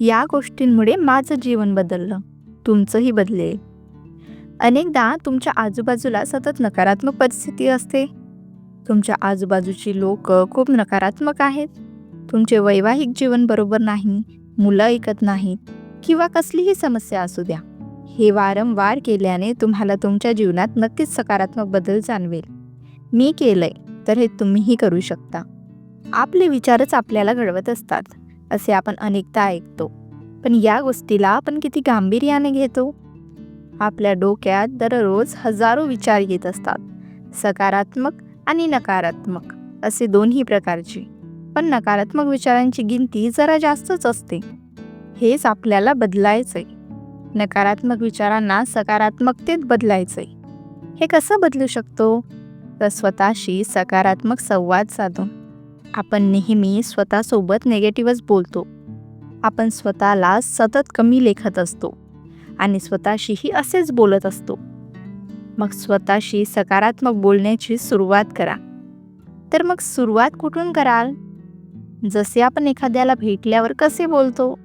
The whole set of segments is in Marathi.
या गोष्टींमुळे माझं जीवन बदललं. तुमचंही बदलेल. अनेकदा तुमच्या आजूबाजूला सतत नकारात्मक परिस्थिती असते. तुमच्या आजूबाजूची लोक खूप नकारात्मक आहेत. तुमचे वैवाहिक जीवन बरोबर नाही मुलं ऐकत नाहीत किंवा कसलीही समस्या असू द्या. हे वारंवार केल्याने तुम्हाला तुमच्या जीवनात नक्कीच सकारात्मक बदल जाणवेल. मी केलंय तर हे तुम्हीही करू शकता. आपले विचारच आपल्याला घडवत असतात. असे आपण अनेकदा ऐकतो. पण या गोष्टीला आपण किती गांभीर्याने घेतो? आपल्या डोक्यात दररोज हजारो विचार येत असतात. सकारात्मक आणि नकारात्मक असे दोन्ही प्रकारचे. पण नकारात्मक विचारांची गिनती जरा जास्तच असते. हेच आपल्याला बदलायचंय. नकारात्मक विचारांना सकारात्मकतेत बदलायचंय. हे कसं बदलू शकतो? तर स्वतःशी सकारात्मक संवाद साधून. आपण नेहमी स्वतःसोबत नेगेटिव्हच बोलतो. आपण स्वतःला सतत कमी लेखत असतो आणि स्वतःशीही असेच बोलत असतो. मग स्वतःशी सकारात्मक बोलण्याची सुरुवात करा. तर मग सुरुवात कुठून कराल? जसे आपण एखाद्याला भेटल्यावर कसे बोलतो?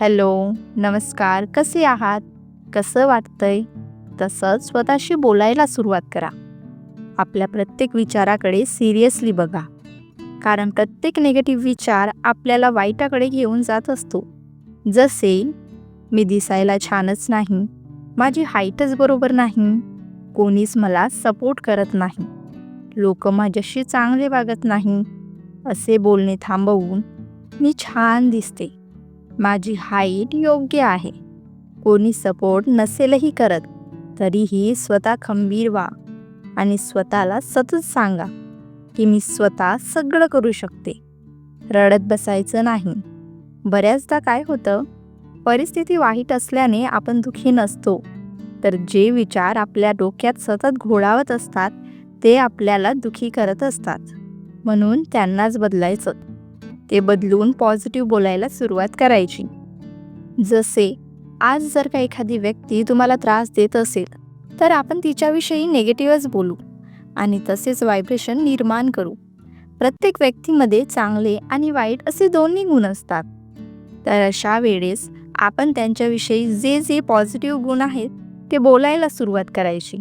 हॅलो नमस्कार कसे आहात? कसं वाटतंय? तसंच स्वतःशी बोलायला सुरुवात करा. आपल्या प्रत्येक विचाराकडे सिरियसली बघा. कारण प्रत्येक निगेटिव्ह विचार आपल्याला वाईटाकडे घेऊन जात असतो. जसे मी दिसायला छानच नाही. माझी हाईटच बरोबर नाही. कोणीच मला सपोर्ट करत नाही. लोक माझ्याशी चांगले वागत नाही. असे बोलणे थांबवून मी छान दिसते. माझी हाईट योग्य आहे. कोणी सपोर्ट नसेलही करत. तरीही स्वतः खंबीर व्हा आणि स्वतःला सतत सांगा. की मी स्वतः सगळं करू शकते. रडत बसायचं नाही. बऱ्याचदा काय होतं? परिस्थिती वाईट असल्याने आपण दुःखी नसतो. तर जे विचार आपल्या डोक्यात सतत घोळावत असतात ते आपल्याला दुखी करत असतात. म्हणून त्यांनाच बदलायचं. ते बदलून पॉझिटिव्ह बोलायला सुरुवात करायची. जसे आज जर का एखादी व्यक्ती तुम्हाला त्रास देत असेल तर आपण तिच्याविषयी नेगेटिव्हच बोलू. आणि तसेच व्हायब्रेशन निर्माण करू. प्रत्येक व्यक्तीमध्ये चांगले आणि वाईट असे दोन्ही गुण असतात. तर अशा वेळेस आपण त्यांच्याविषयी जे जे पॉझिटिव्ह गुण आहेत ते बोलायला सुरुवात करायची.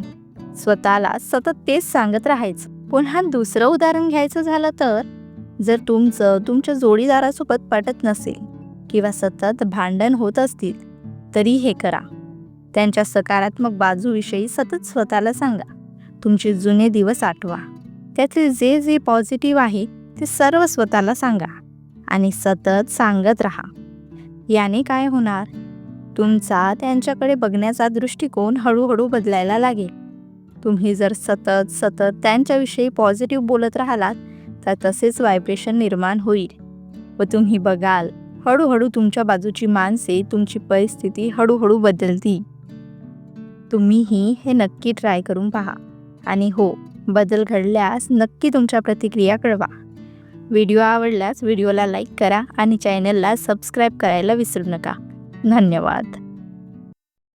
स्वतःला सतत तेच सांगत राहायचं. पुन्हा दुसरं उदाहरण घ्यायचं झालं तर जर तुमचं तुमच्या जोडीदारासोबत पटत नसेल किंवा सतत भांडण होत असतील तरी हे करा. त्यांच्या सकारात्मक बाजूविषयी सतत स्वतःला सांगा. तुमचे जुने दिवस आठवा. त्यातील जे जे पॉझिटिव्ह आहे ते सर्व स्वतःला सांगा आणि सतत सांगत राहा. याने काय होणार? तुमचा त्यांच्याकडे बघण्याचा दृष्टिकोन हळूहळू बदलायला लागेल. तुम्ही जर सतत सतत त्यांच्याविषयी पॉझिटिव्ह बोलत राहिलात तर तसेच व्हायब्रेशन निर्माण होईल. व तुम्ही बघाल हळूहळू तुमच्या बाजूची माणसे तुमची परिस्थिती हळूहळू बदलती तुम्हीही हे नक्की ट्राय करून पहा. आणि हो बदल घडल्यास नक्की तुमच्या प्रतिक्रिया कळवा. व्हिडिओ आवडल्यास व्हिडिओला लाईक करा आणि चॅनलला सबस्क्राईब करायला विसरू नका. धन्यवाद.